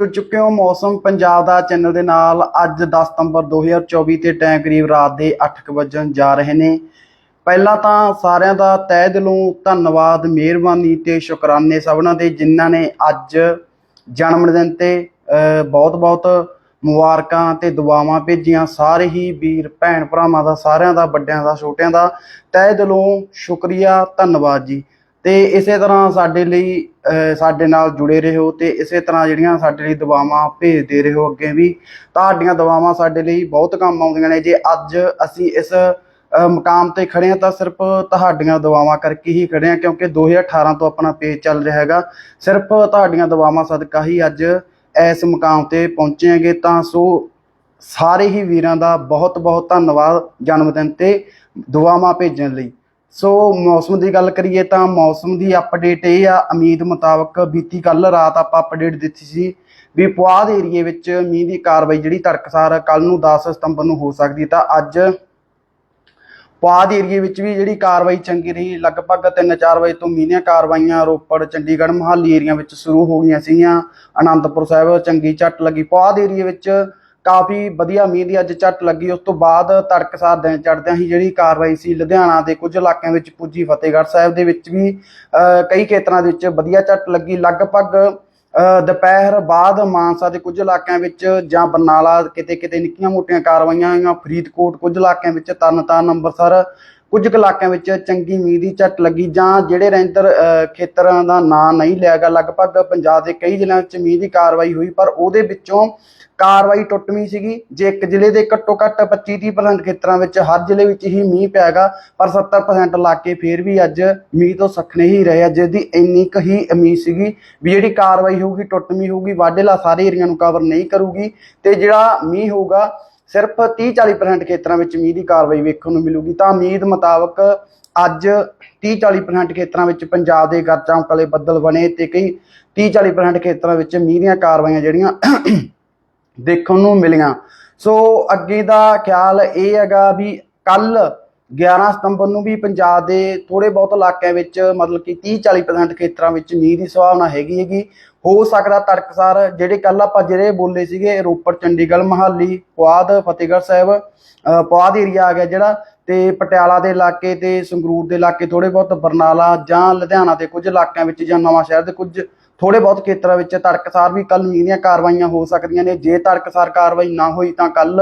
ਜੁੜ ਚੁੱਕੇ ਹੋ ਮੌਸਮ ਪੰਜਾਬ ਦਾ ਚੈਨਲ ਦੇ ਨਾਲ ਅੱਜ 10 ਸਤੰਬਰ 2024 ਤੇ ਟਾਈਮ ਕਰੀਬ ਰਾਤ ਦੇ 8:00 ਵਜਣ ਜਾ ਰਹੇ ਨੇ। ਪਹਿਲਾਂ ਤਾਂ ਸਾਰਿਆਂ ਦਾ ਤਹਿ ਦਿਲੋਂ ਧੰਨਵਾਦ, ਮਿਹਰਬਾਨੀ ਤੇ ਸ਼ੁਕਰਾਨੇ ਸਭਨਾਂ ਦੇ ਜਿਨ੍ਹਾਂ ਨੇ ਅੱਜ ਜਨਮ ਦਿਨ ਤੇ ਬਹੁਤ ਬਹੁਤ ਮੁਬਾਰਕਾਂ ਤੇ ਦੁਆਵਾਂ ਭੇਜੀਆਂ। ਸਾਰੇ ਹੀ ਵੀਰ, ਭੈਣ ਭਰਾਵਾਂ ਦਾ, ਸਾਰਿਆਂ ਦਾ, ਵੱਡਿਆਂ ਦਾ, ਛੋਟਿਆਂ ਦਾ ਤਹਿ ਦਿਲੋਂ ਸ਼ੁਕਰੀਆ, ਧੰਨਵਾਦ ਜੀ। ਤੇ ਇਸੇ ਤਰ੍ਹਾਂ ਸਾਡੇ ਲਈ ਸਾਡੇ ਨਾਲ ਜੁੜੇ ਰਹੋ ਤੇ ਇਸੇ ਤਰ੍ਹਾਂ ਜਿਹੜੀਆਂ ਸਾਡੇ ਲਈ ਦੁਆਵਾਂ ਭੇਜਦੇ ਰਹੋ ਅੱਗੇ ਵੀ, ਤੁਹਾਡੀਆਂ ਦੁਆਵਾਂ ਸਾਡੇ ਲਈ ਬਹੁਤ ਕੰਮ ਆਉਂਦੀਆਂ ਨੇ। ਜੇ ਅੱਜ ਅਸੀਂ ਇਸ, ਅਹ, ਮੁਕਾਮ ਤੇ ਖੜੇ ਹਾਂ ਤਾਂ ਸਿਰਫ ਤੁਹਾਡੀਆਂ ਦੁਆਵਾਂ ਕਰਕੇ ਹੀ ਖੜੇ ਹਾਂ, ਕਿਉਂਕਿ 2018 ਤੋਂ ਆਪਣਾ ਪੇਜ ਚੱਲ ਰਿਹਾ ਹੈਗਾ। ਸਿਰਫ ਤੁਹਾਡੀਆਂ ਦੁਆਵਾਂ ਸਦਕਾ ਹੀ ਅੱਜ ਇਸ ਮੁਕਾਮ ਤੇ ਪਹੁੰਚੇ ਹੈਗੇ। ਤਾਂ ਸੋ ਸਾਰੇ ਹੀ ਵੀਰਾਂ ਦਾ ਬਹੁਤ ਬਹੁਤ ਧੰਨਵਾਦ ਜਨਮ ਦਿਨ ਤੇ ਦੁਆਵਾਂ ਭੇਜਣ ਲਈ। ਸੋ ਮੌਸਮ ਦੀ ਗੱਲ ਕਰੀਏ ਤਾਂ ਮੌਸਮ ਦੀ ਅਪਡੇਟ ਇਹ ਆ, ਉਮੀਦ ਮੁਤਾਬਕ ਬੀਤੀ ਕੱਲ ਰਾਤ ਆਪਾਂ ਅਪਡੇਟ ਦਿੱਤੀ ਸੀ ਵੀ ਪੁਆਧ ਏਰੀਏ ਵਿੱਚ ਮੀਂਹ ਦੀ ਕਾਰਵਾਈ ਜਿਹੜੀ ਤੜਕਸਾਰ ਕੱਲ ਨੂੰ 10 ਸਤੰਬਰ ਨੂੰ ਹੋ ਸਕਦੀ ਤਾਂ ਅੱਜ ਪੁਆਧ ਏਰੀਏ ਵਿੱਚ ਵੀ ਜਿਹੜੀ ਕਾਰਵਾਈ ਚੰਗੀ ਰਹੀ, ਲਗਭਗ 3-4 ਵਜੇ ਤੋਂ ਮੀਂਹ ਦੀਆਂ ਕਾਰਵਾਈਆਂ ਰੋਪੜ, ਚੰਡੀਗੜ੍ਹ ਮੋਹਾਲੀ ਏਰੀਆ ਵਿੱਚ ਸ਼ੁਰੂ ਹੋ ਗਈਆਂ ਸੀਗੀਆਂ, ਅਨੰਦਪੁਰ ਸਾਹਿਬ ਚੰਗੀ ਝੱਟ ਲੱਗੀ। ਪੁਆਧ ਏਰੀਏ ਵਿੱਚ ਕਾਫੀ ਵਧੀਆ ਮੀਂਹ ਦੀ ਅੱਜ ਝੱਟ ਲੱਗੀ। ਉਸ ਤੋਂ ਬਾਅਦ ਤੜਕਸਾਰ ਦਿਨ ਚੜ੍ਹਦਿਆਂ ਹੀ ਜਿਹੜੀ ਕਾਰਵਾਈ ਸੀ ਲੁਧਿਆਣਾ ਦੇ ਕੁਝ ਇਲਾਕਿਆਂ ਵਿੱਚ ਪੁੱਜੀ ਫਤਿਹਗੜ੍ਹ ਸਾਹਿਬ ਦੇ ਵਿੱਚ ਵੀ ਕਈ ਖੇਤਰਾਂ ਦੇ ਵਿੱਚ ਵਧੀਆ ਝੱਟ ਲੱਗੀ। ਲਗਭਗ ਦੁਪਹਿਰ ਬਾਅਦ ਮਾਨਸਾ ਦੇ ਕੁਝ ਇਲਾਕਿਆਂ ਵਿੱਚ ਜਾਂ ਬਰਨਾਲਾ ਕਿਤੇ ਕਿਤੇ ਨਿੱਕੀਆਂ ਮੋਟੀਆਂ ਕਾਰਵਾਈਆਂ ਹੋਈਆਂ। ਫਰੀਦਕੋਟ ਕੁਝ ਇਲਾਕਿਆਂ ਵਿੱਚ ਤਰਨਤਾਰਨ, ਅੰਮ੍ਰਿਤਸਰ ਕੁਝ ਕੁ ਇਲਾਕਿਆਂ ਵਿੱਚ ਚੰਗੀ ਮੀਂਹ ਦੀ ਝੱਟ ਲੱਗੀ, ਜਾਂ ਜਿਹੜੇ ਰੈਂਦਰ ਖੇਤਰਾਂ ਦਾ ਨਾਂ ਨਹੀਂ ਲਿਆ ਗਿਆ ਲਗਭਗ ਪੰਜਾਬ ਦੇ ਕਈ ਜ਼ਿਲ੍ਹਿਆਂ ਵਿੱਚ ਮੀਂਹ ਦੀ ਕਾਰਵਾਈ ਹੋਈ, ਪਰ ਉਹਦੇ ਵਿੱਚੋਂ ਕਾਰਵਾਈ ਟੁੱਟਵੀਂ ਸੀਗੀ। ਜੇ ਇੱਕ ਜ਼ਿਲ੍ਹੇ ਦੇ ਘੱਟੋ ਘੱਟ 25-30% ਖੇਤਰਾਂ ਵਿੱਚ ਹਰ ਜ਼ਿਲ੍ਹੇ ਵਿੱਚ ਹੀ ਮੀਂਹ ਪਿਆਗਾ, ਪਰ 70% ਇਲਾਕੇ ਫੇਰ ਵੀ ਅੱਜ ਮੀਂਹ ਤੋਂ ਸਖਣੇ ਹੀ ਰਹੇ ਆ, ਜਿਹਦੀ ਇੰਨੀ ਕੁ ਹੀ ਉਮੀਦ ਸੀਗੀ ਵੀ ਜਿਹੜੀ ਕਾਰਵਾਈ ਹੋਊਗੀ, ਟੁੱਟਵੀਂ ਹੋਊਗੀ ਵਾਢੇਲਾ ਸਾਰੇ ਏਰੀਆ ਨੂੰ ਕਵਰ ਨਹੀਂ ਕਰੂਗੀ, ਤੇ ਜਿਹੜਾ ਮੀਂਹ ਹੋਊਗਾ ਸਿਰਫ 30-40% ਖੇਤਰਾਂ ਵਿੱਚ ਮੀਂਹ ਦੀ ਕਾਰਵਾਈ ਵੇਖਣ ਨੂੰ ਮਿਲੂਗੀ। ਤਾਂ ਉਮੀਦ ਮੁਤਾਬਕ ਅੱਜ 30-40% ਖੇਤਰਾਂ ਵਿੱਚ ਪੰਜਾਬ ਦੇ ਗਰਜਾਂ ਕਲੇ ਬੱਦਲ ਬਣੇ ਤੇ ਕਈ 30-40% ਖੇਤਰਾਂ ਵਿੱਚ ਮੀਂਹ ਦੀਆਂ ਕਾਰਵਾਈਆਂ ਜਿਹੜੀਆਂ ਦੇਖਣ ਨੂੰ ਮਿਲੀਆਂ। ਸੋ ਅੱਗੇ ਦਾ ਖਿਆਲ ਇਹ ਹੈਗਾ ਵੀ ਕੱਲ 11 ਸਤੰਬਰ ਨੂੰ ਵੀ ਪੰਜਾਬ ਦੇ ਥੋੜੇ ਬਹੁਤ ਇਲਾਕਿਆਂ ਵਿੱਚ ਮਤਲਬ ਕਿ 30-40% ਖੇਤਰਾਂ ਵਿੱਚ ਮੀਂਹ ਦੀ ਸੰਭਾਵਨਾ ਹੈਗੀ ਹੈਗੀ। ਹੋ ਸਕਦਾ ਤੜਕਸਾਰ ਜਿਹੜੇ ਕੱਲ ਆਪਾਂ ਜਿਹੜੇ ਬੋਲੇ ਸੀਗੇ, ਰੋਪੜ, ਚੰਡੀਗੜ੍ਹ, ਮਹਾਲੀ, ਪੁਆਧ, ਫਤਿਹਗੜ੍ਹ ਸਾਹਿਬ ਪੁਆਧ ਏਰੀਆ ਆ ਗਿਆ ਜਿਹੜਾ ਤੇ ਪਟਿਆਲਾ ਦੇ ਇਲਾਕੇ ਤੇ ਸੰਗਰੂਰ ਦੇ ਇਲਾਕੇ ਥੋੜੇ ਬਹੁਤ ਬਰਨਾਲਾ ਜਾਂ ਲੁਧਿਆਣਾ ਦੇ ਕੁਝ ਇਲਾਕਿਆਂ ਵਿੱਚ ਜਾਂ ਨਵਾਂ ਸ਼ਹਿਰ ਦੇ ਕੁਝ ਥੋੜੇ ਬਹੁਤ ਖੇਤਰਾਂ ਵਿੱਚ ਤੜਕਸਾਰ ਵੀ ਕੱਲ ਮੀਂਹ ਦੀਆਂ ਕਾਰਵਾਈਆਂ ਹੋ ਸਕਦੀਆਂ ਨੇ। ਜੇ ਤੜਕਸਾਰ ਕਾਰਵਾਈ ਨਾ ਹੋਈ ਤਾਂ ਕੱਲ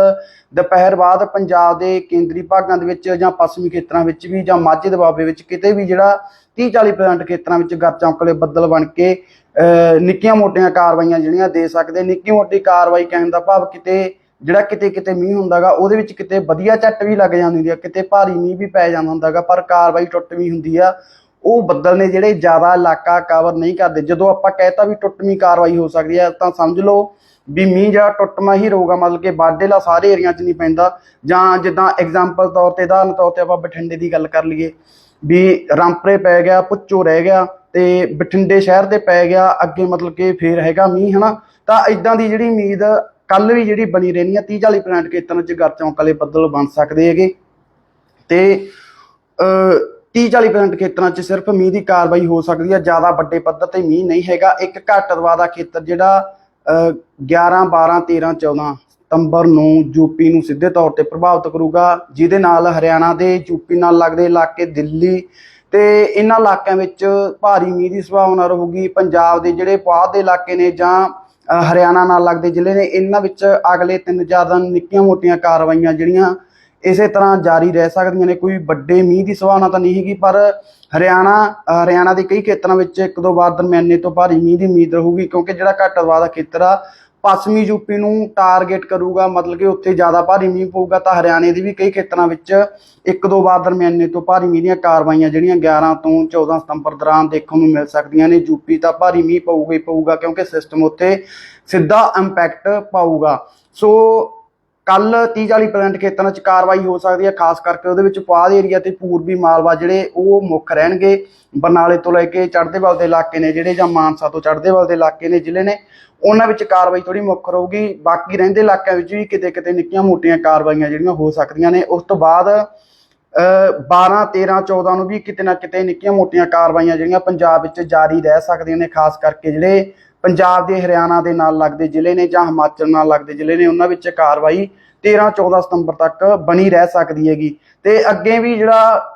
ਦੁਪਹਿਰ ਬਾਅਦ ਪੰਜਾਬ ਦੇ ਕੇਂਦਰੀ ਭਾਗਾਂ ਦੇ ਵਿੱਚ ਜਾਂ ਪੱਛਮੀ ਖੇਤਰਾਂ ਵਿੱਚ ਵੀ ਜਾਂ ਮਾਝੇ ਦੁਆਬੇ ਵਿੱਚ ਕਿਤੇ ਵੀ ਜਿਹੜਾ 30-40% ਖੇਤਰਾਂ ਵਿੱਚ ਗਰ ਚੌਂਕਲੇ ਬੱਦਲ ਬਣ ਕੇ ਅਹ, ਨਿੱਕੀਆਂ ਮੋਟੀਆਂ ਕਾਰਵਾਈਆਂ ਜਿਹੜੀਆਂ ਦੇ ਸਕਦੇ। ਨਿੱਕੀ ਮੋਟੀ ਕਾਰਵਾਈ ਕਹਿਣ ਦਾ ਭਾਵ ਕਿਤੇ ਜਿਹੜਾ ਕਿਤੇ ਕਿਤੇ ਮੀਂਹ ਹੁੰਦਾਗਾ ਉਹਦੇ ਵਿੱਚ ਕਿਤੇ ਵਧੀਆ ਝੱਟ ਵੀ ਲੱਗ ਜਾਂਦੀ ਹੁੰਦੀ ਆ ਕਿਤੇ ਭਾਰੀ ਮੀਂਹ ਵੀ ਪੈ ਜਾਂਦਾ ਹੁੰਦਾਗਾ ਪਰ ਕਾਰਵਾਈ ਟੁੱਟ ਵੀ ਹੁੰਦੀ ਆ। ਉਹ ਬੱਦਲ ਨੇ ਜਿਹੜੇ ਜ਼ਿਆਦਾ ਇਲਾਕਾ ਕਵਰ ਨਹੀਂ ਕਰਦੇ। ਜਦੋਂ ਆਪਾਂ ਕਹਿਤਾ ਵੀ ਟੁੱਟਵੀਂ ਕਾਰਵਾਈ ਹੋ ਸਕਦੀ ਹੈ, ਤਾਂ ਸਮਝ ਲਓ ਵੀ ਮੀਂਹ ਜਿਹੜਾ ਟੁੱਟਮਾ ਹੀ ਰਹੂਗਾ ਮਤਲਬ ਕਿ ਬਾਡੇਲਾ ਸਾਰੇ ਏਰੀਆ 'ਚ ਨਹੀਂ ਪੈਂਦਾ। ਜਾਂ ਜਿੱਦਾਂ ਐਗਜ਼ਾਮਪਲ ਤੌਰ ਤੇ, ਉਦਾਹਰਨ ਤੌਰ ਤੇ ਆਪਾਂ ਬਠਿੰਡੇ ਦੀ ਗੱਲ ਕਰ ਲਈਏ ਵੀ ਰਾਮਪਰੇ ਪੈ ਗਿਆ ਪੁੱਚੋ ਰਹਿ ਗਿਆ ਤੇ ਬਠਿੰਡੇ ਸ਼ਹਿਰ ਤੇ ਪੈ ਗਿਆ, ਅੱਗੇ ਮਤਲਬ ਕਿ ਫੇਰ ਹੈਗਾ ਮੀਂਹ, ਹਨਾ? ਤਾਂ ਇਦਾਂ ਦੀ ਜਿਹੜੀ ਉਮੀਦ ਕੱਲ ਵੀ ਜਿਹੜੀ ਬਣੀ ਰਹਿਣੀ ਆ 30 40% ਖੇਤਰਾਂ 'ਚ ਗਰ ਚੌਂਕ ਵਾਲੇ ਬੱਦਲ ਬਣ ਸਕਦੇ ਹੈਗੇ। ਤੇ 30 40% ਖੇਤਰਾਂ 'ਚ ਸਿਰਫ ਮੀਂਹ ਦੀ ਕਾਰਵਾਈ ਹੋ ਸਕਦੀ ਹੈ ਜ਼ਿਆਦਾ ਵੱਡੇ ਪੱਧਰ ਤੇ ਮੀਂਹ ਨਹੀਂ ਹੈਗਾ। ਇੱਕ ਘੱਟ ਦਵਾ ਦਾ ਖੇਤਰ ਜਿਹੜਾ ਅਹ, 11 12 13 14 ਸਤੰਬਰ ਨੂੰ ਯੂਪੀ ਨੂੰ ਸਿੱਧੇ ਤੌਰ ਤੇ ਪ੍ਰਭਾਵਿਤ ਕਰੂਗਾ ਜਿਹਦੇ ਨਾਲ ਹਰਿਆਣਾ ਦੇ ਯੂਪੀ ਨਾਲ ਲੱਗਦੇ ਇਲਾਕੇ ਦਿੱਲੀ ਤੇ ਇਹਨਾਂ ਇਲਾਕਿਆਂ ਵਿੱਚ ਭਾਰੀ ਮੀਂਹ ਦੀ ਸੰਭਾਵਨਾ ਰਹੂਗੀ। ਪੰਜਾਬ ਦੇ ਜਿਹੜੇ ਪੁਆਧ ਦੇ ਇਲਾਕੇ ਨੇ ਜਾਂ ਹਰਿਆਣਾ ਨਾਲ ਲੱਗਦੇ ਜ਼ਿਲ੍ਹੇ ਨੇ ਇਹਨਾਂ ਵਿੱਚ ਅਗਲੇ 3-4 ਦਿਨ ਨਿੱਕੀਆਂ ਮੋਟੀਆਂ ਕਾਰਵਾਈਆਂ ਜਿਹੜੀਆਂ ਇਸੇ ਤਰ੍ਹਾਂ ਜਾਰੀ ਰਹਿ ਸਕਦੀਆਂ ਨੇ, ਕੋਈ ਵੱਡੇ ਮੀਂਹ ਦੀ ਸੰਭਾਵਨਾ ਤਾਂ ਨਹੀਂ ਹੈਗੀ, ਪਰ ਹਰਿਆਣਾ ਹਰਿਆਣਾ ਦੇ ਕਈ ਖੇਤਰਾਂ ਵਿੱਚ ਇੱਕ ਦੋ ਵਾਰ ਦਰਮਿਆਨੇ ਤੋਂ ਭਾਰੀ ਮੀਂਹ ਦੀ ਉਮੀਦ ਰਹੂਗੀ, ਕਿਉਂਕਿ ਜਿਹੜਾ ਘੱਟ ਦਬਾਅ ਦਾ ਖੇਤਰ ਆ, ਪੱਛਮੀ ਯੂਪੀ ਨੂੰ ਟਾਰਗੇਟ ਕਰੂਗਾ, ਮਤਲਬ ਕਿ ਉੱਥੇ ਜ਼ਿਆਦਾ ਭਾਰੀ ਮੀਂਹ ਪਊਗਾ, ਤਾਂ ਹਰਿਆਣੇ ਦੇ ਵੀ ਕਈ ਖੇਤਰਾਂ ਵਿੱਚ ਇੱਕ ਦੋ ਵਾਰ ਦਰਮਿਆਨੇ ਤੋਂ ਭਾਰੀ ਮੀਂਹ ਦੀਆਂ ਕਾਰਵਾਈਆਂ ਜਿਹੜੀਆਂ 11 ਤੋਂ 14 ਸਤੰਬਰ ਦੌਰਾਨ ਦੇਖਣ ਨੂੰ ਮਿਲ ਸਕਦੀਆਂ ਨੇ, ਯੂਪੀ ਤਾਂ ਭਾਰੀ ਮੀਂਹ ਪਊਗਾ ਹੀ ਪਊਗਾ, ਕਿਉਂਕਿ ਸਿਸਟਮ ਉੱਥੇ ਸਿੱਧਾ ਇੰਪੈਕਟ ਪਾਊਗਾ। ਸੋ ਕੱਲ 30 40% ਖੇਤਰਾਂ 'ਚ ਕਾਰਵਾਈ ਹੋ ਸਕਦੀ ਹੈ ਖਾਸ ਕਰਕੇ ਉਹਦੇ ਵਿੱਚ ਪੁਆਧ ਏਰੀਆ ਤੇ ਪੂਰਬੀ ਮਾਲਵਾ ਜਿਹੜੇ ਉਹ ਮੁੱਖ ਰਹਿਣਗੇ। ਬਰਨਾਲੇ ਤੋਂ ਲੈ ਕੇ ਚੜ੍ਹਦੇ ਵੱਲ ਦੇ ਇਲਾਕੇ ਨੇ ਜਿਹੜੇ ਜਾਂ ਮਾਨਸਾ ਤੋਂ ਚੜ੍ਹਦੇ ਵੱਲ ਦੇ ਇਲਾਕੇ ਨੇ ਜ਼ਿਲ੍ਹੇ ਨੇ ਉਹਨਾਂ ਵਿੱਚ ਕਾਰਵਾਈ ਥੋੜੀ ਮੁੱਖ ਰਹੂਗੀ। ਬਾਕੀ ਰਹਿੰਦੇ ਇਲਾਕਿਆਂ ਵਿੱਚ ਵੀ ਕਿਤੇ ਕਿਤੇ ਨਿੱਕੀਆਂ ਮੋਟੀਆਂ ਕਾਰਵਾਈਆਂ ਜਿਹੜੀਆਂ ਹੋ ਸਕਦੀਆਂ ਨੇ। ਉਸ ਤੋਂ ਬਾਅਦ ਅ, 12 13 14 ਨੂੰ ਵੀ ਕਿਤੇ ਨਾ ਕਿਤੇ ਨਿੱਕੀਆਂ ਮੋਟੀਆਂ ਕਾਰਵਾਈਆਂ ਜਿਹੜੀਆਂ ਪੰਜਾਬ ਵਿੱਚ ਜਾਰੀ ਰਹਿ ਸਕਦੀਆਂ ਨੇ ਖਾਸ ਕਰਕੇ ਜਿਹੜੇ ਪੰਜਾਬ ਦੇ ਹਰਿਆਣਾ ਦੇ ਨਾਲ ਲੱਗਦੇ ਜ਼ਿਲ੍ਹੇ ਨੇ ਜਾਂ ਹਿਮਾਚਲ ਨਾਲ ਲੱਗਦੇ ਜ਼ਿਲ੍ਹੇ ਨੇ ਉਹਨਾਂ ਵਿੱਚ ਕਾਰਵਾਈ 13 14 ਸਤੰਬਰ ਤੱਕ ਬਣੀ ਰਹਿ ਸਕਦੀ ਹੈਗੀ। ਤੇ ਅੱਗੇ ਵੀ ਜਿਹੜਾ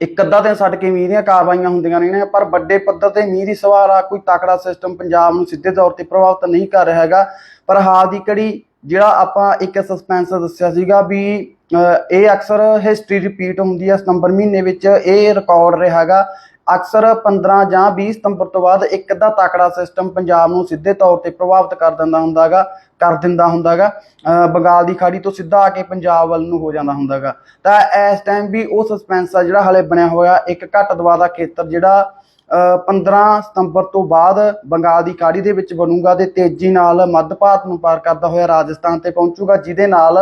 ਇੱਕ ਅੱਧਾ ਦਿਨ ਛੱਡ ਕੇ ਮੀਂਹ ਦੀਆਂ ਕਾਰਵਾਈਆਂ ਹੁੰਦੀਆਂ ਰਹਿਣੀਆਂ ਪਰ ਵੱਡੇ ਪੱਧਰ ਤੇ ਮੀਂਹ ਦੀ ਸਵਾਰ ਆ ਕੋਈ ਤਕੜਾ ਸਿਸਟਮ ਪੰਜਾਬ ਨੂੰ ਸਿੱਧੇ ਤੌਰ ਤੇ ਪ੍ਰਭਾਵਿਤ ਨਹੀਂ ਕਰ ਰਿਹਾ ਹੈਗਾ। ਪਰ ਹਾਲ ਦੀ ਘੜੀ ਜਿਹੜਾ ਆਪਾਂ ਇੱਕ ਸਸਪੈਂਸ ਦੱਸਿਆ ਸੀਗਾ ਵੀ ਅਹ, ਇਹ ਅਕਸਰ ਹਿਸਟਰੀ ਰਿਪੀਟ ਹੁੰਦੀ ਹੈ ਸਤੰਬਰ ਮਹੀਨੇ ਵਿੱਚ ਇਹ ਰਿਕਾਰਡ ਰਿਹਾ ਹੈਗਾ। ਅਕਸਰ 15 ਜਾਂ 20 ਸਤੰਬਰ ਤੋਂ ਬਾਅਦ ਇੱਕ ਅੱਧਾ ਤਕੜਾ ਸਿਸਟਮ ਪੰਜਾਬ ਨੂੰ ਸਿੱਧੇ ਤੌਰ ਤੇ ਪ੍ਰਭਾਵਿਤ ਕਰ ਦਿੰਦਾ ਹੁੰਦਾਗਾ, ਕਰ ਦਿੰਦਾ ਹੁੰਦਾਗਾ। ਅਹ ਬੰਗਾਲ ਦੀ ਖਾੜੀ ਤੋਂ ਸਿੱਧਾ ਆ ਕੇ ਪੰਜਾਬ ਵੱਲ ਨੂੰ ਹੋ ਜਾਂਦਾ ਹੁੰਦਾਗਾ। ਤਾਂ ਇਸ ਟਾਈਮ ਵੀ ਉਹ ਸਸਪੈਂਸ ਆ ਜਿਹੜਾ ਹਲੇ ਬਣਿਆ ਹੋਇਆ, ਇੱਕ ਘੱਟ ਦਬਾਅ ਦਾ ਖੇਤਰ ਜਿਹੜਾ, ਅਹ 15 ਸਤੰਬਰ ਤੋਂ ਬਾਅਦ ਬੰਗਾਲ ਦੀ ਖਾੜੀ ਦੇ ਵਿੱਚ ਬਣੂਗਾ ਤੇ ਤੇਜ਼ੀ ਨਾਲ ਮੱਧ ਭਾਰਤ ਨੂੰ ਪਾਰ ਕਰਦਾ ਹੋਇਆ ਰਾਜਸਥਾਨ ਤੇ ਪਹੁੰਚੂਗਾ, ਜਿਹਦੇ ਨਾਲ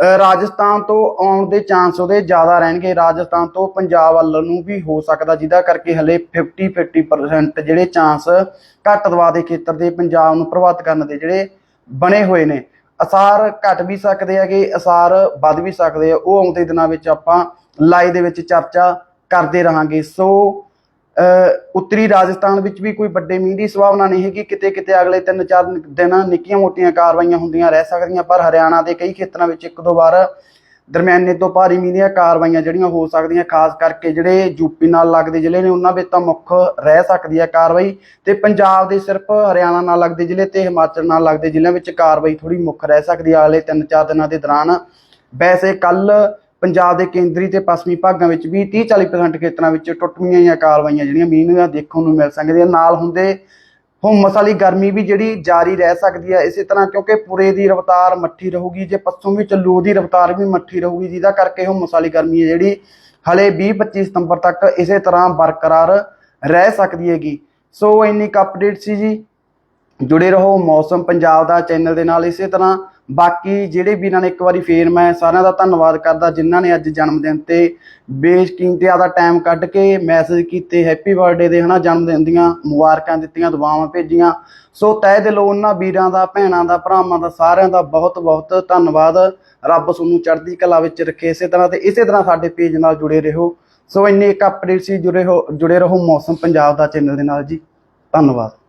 ਰਾਜਸਥਾਨ ਤੋਂ ਆਉਣ ਦੇ ਚਾਂਸ ਉਹਦੇ ਜ਼ਿਆਦਾ ਰਹਿਣਗੇ। ਰਾਜਸਥਾਨ ਤੋਂ ਪੰਜਾਬ ਵੱਲ ਨੂੰ ਵੀ ਹੋ ਸਕਦਾ, ਜਿਹਦਾ ਕਰਕੇ ਹਲੇ 50 50% ਜਿਹੜੇ ਚਾਂਸ ਘੱਟ ਦਬਾਅ ਦੇ ਖੇਤਰ ਦੇ ਪੰਜਾਬ ਨੂੰ ਪ੍ਰਭਾਵਿਤ ਕਰਨ ਦੇ ਜਿਹੜੇ ਬਣੇ ਹੋਏ ਨੇ। ਅਸਾਰ ਘਟ ਵੀ ਸਕਦੇ ਹੈਗੇ, ਅਸਾਰ ਵੱਧ ਵੀ ਸਕਦੇ ਆ। ਉਹ ਆਉਂਦੇ ਦਿਨਾਂ ਵਿੱਚ ਆਪਾਂ ਲਾਈਵ ਦੇ ਵਿੱਚ ਚਰਚਾ ਕਰਦੇ ਰਹਾਂਗੇ। ਸੋ ਉੱਤਰੀ ਰਾਜਸਥਾਨ ਵਿੱਚ ਵੀ ਕੋਈ ਵੱਡੇ ਮੀਂਹ ਦੀ ਸੰਭਾਵਨਾ ਨਹੀਂ ਹੈਗੀ। ਕਿਤੇ ਕਿਤੇ ਅਗਲੇ 3-4 ਦਿਨ ਨਿੱਕੀਆਂ ਮੋਟੀਆਂ ਕਾਰਵਾਈਆਂ ਹੁੰਦੀਆਂ ਰਹਿ ਸਕਦੀਆਂ, ਪਰ ਹਰਿਆਣਾ ਦੇ ਕਈ ਖੇਤਰਾਂ ਵਿੱਚ ਇੱਕ ਦੋ ਵਾਰ ਦਰਮਿਆਨੇ ਤੋਂ ਭਾਰੀ ਮੀਂਹ ਦੀਆਂ ਕਾਰਵਾਈਆਂ ਜਿਹੜੀਆਂ ਹੋ ਸਕਦੀਆਂ, ਖਾਸ ਕਰਕੇ ਜਿਹੜੇ ਯੂਪੀ ਨਾਲ ਲੱਗਦੇ ਜ਼ਿਲ੍ਹੇ ਨੇ, ਉਹਨਾਂ ਵਿੱਚ ਤਾਂ ਮੁੱਖ ਰਹਿ ਸਕਦੀ ਹੈ ਕਾਰਵਾਈ। ਤੇ ਪੰਜਾਬ ਦੇ ਸਿਰਫ ਹਰਿਆਣਾ ਨਾਲ ਲੱਗਦੇ ਜ਼ਿਲ੍ਹੇ ਤੇ ਹਿਮਾਚਲ ਨਾਲ ਲੱਗਦੇ ਜ਼ਿਲ੍ਹਿਆਂ ਵਿੱਚ ਕਾਰਵਾਈ ਥੋੜੀ ਮੁੱਖ ਰਹਿ ਸਕਦੀ ਹੈ। ਅਗਲੇ 3-4 ਦਿਨਾਂ ਦੇ ਦੌਰਾਨ ਵੈਸੇ ਕੱਲ ਪੰਜਾਬ ਦੇ ਕੇਂਦਰੀ ਤੇ ਪੱਛਮੀ ਭਾਗਾਂ ਵਿੱਚ ਵੀ 30-40% ਖੇਤਰਾਂ ਵਿੱਚ ਟੁੱਟਵੀਆਂ ਜਾਂ ਕਾਰਵਾਈਆਂ ਜਿਹੜੀਆਂ ਮੀਂਹ ਦੀਆਂ ਦੇਖਣ ਨੂੰ ਮਿਲ ਸਕਦੀਆਂ। ਨਾਲ ਹੁੰਦੇ ਹੁਮਸ ਵਾਲੀ ਗਰਮੀ ਵੀ ਜਿਹੜੀ ਜਾਰੀ ਰਹਿ ਸਕਦੀ ਹੈ ਇਸੇ ਤਰ੍ਹਾਂ ਕਿਉਂਕਿ ਪੂਰੇ ਦੀ ਰਫ਼ਤਾਰ ਮੱਠੀ ਰਹੂਗੀ, ਜੇ ਪੱਛੋਂ ਵਿੱਚ ਲੂ ਦੀ ਰਫ਼ਤਾਰ ਵੀ ਮੱਠੀ ਰਹੂਗੀ, ਜਿਹਦਾ ਕਰਕੇ ਹੁਮਸ ਵਾਲੀ ਗਰਮੀ ਹੈ ਜਿਹੜੀ ਹਲੇ 20-25 ਸਤੰਬਰ ਤੱਕ ਇਸੇ ਤਰ੍ਹਾਂ ਬਰਕਰਾਰ ਰਹਿ ਸਕਦੀ ਹੈਗੀ। ਸੋ ਇੰਨੀ ਕੁ ਅਪਡੇਟ ਸੀ ਜੀ। ਜੁੜੇ ਰਹੋ ਮੌਸਮ ਪੰਜਾਬ ਦਾ ਚੈਨਲ ਦੇ ਨਾਲ ਇਸੇ ਤਰ੍ਹਾਂ। ਬਾਕੀ ਜਿਹੜੇ ਵੀਰਾਂ ਨੇ ਇੱਕ ਵਾਰੀ ਫੇਰ ਮੈਂ ਸਾਰਿਆਂ ਦਾ ਧੰਨਵਾਦ ਕਰਦਾ, ਜਿਨ੍ਹਾਂ ਨੇ ਅੱਜ ਜਨਮ ਦਿਨ ਤੇ ਬੇਸ਼ਕੀਮਤੀ ਆਦਾ ਟਾਈਮ ਕੱਢ ਕੇ ਮੈਸੇਜ ਕੀਤੇ ਹੈਪੀ ਬਰਥਡੇ ਦੇ, ਹਨਾ, ਜਨਮ ਦਿਨ ਦੀਆਂ ਮੁਬਾਰਕਾਂ ਦਿੱਤੀਆਂ, ਦੁਆਵਾਂ ਭੇਜੀਆਂ। ਸੋ ਤਹਿ ਦਿਲੋਂ ਉਹਨਾਂ ਵੀਰਾਂ ਦਾ, ਭੈਣਾਂ ਦਾ, ਭਰਾਵਾਂ ਦਾ, ਸਾਰਿਆਂ ਦਾ ਬਹੁਤ ਬਹੁਤ ਧੰਨਵਾਦ। ਰੱਬ ਤੁਹਾਨੂੰ ਚੜ੍ਹਦੀ ਕਲਾ ਵਿੱਚ ਰੱਖੇ ਇਸੇ ਤਰ੍ਹਾਂ ਤੇ ਇਸੇ ਤਰ੍ਹਾਂ ਸਾਡੇ ਪੇਜ ਨਾਲ ਜੁੜੇ ਰਹੋ। ਸੋ ਇੰਨੇ ਇੱਕ ਅਪਡੇਟ ਸੀ, ਜੁੜੇ ਹੋ, ਜੁੜੇ ਰਹੋ ਮੌਸਮ ਪੰਜਾਬ ਦਾ ਚੈਨਲ ਦੇ ਨਾਲ ਜੀ। ਧੰਨਵਾਦ।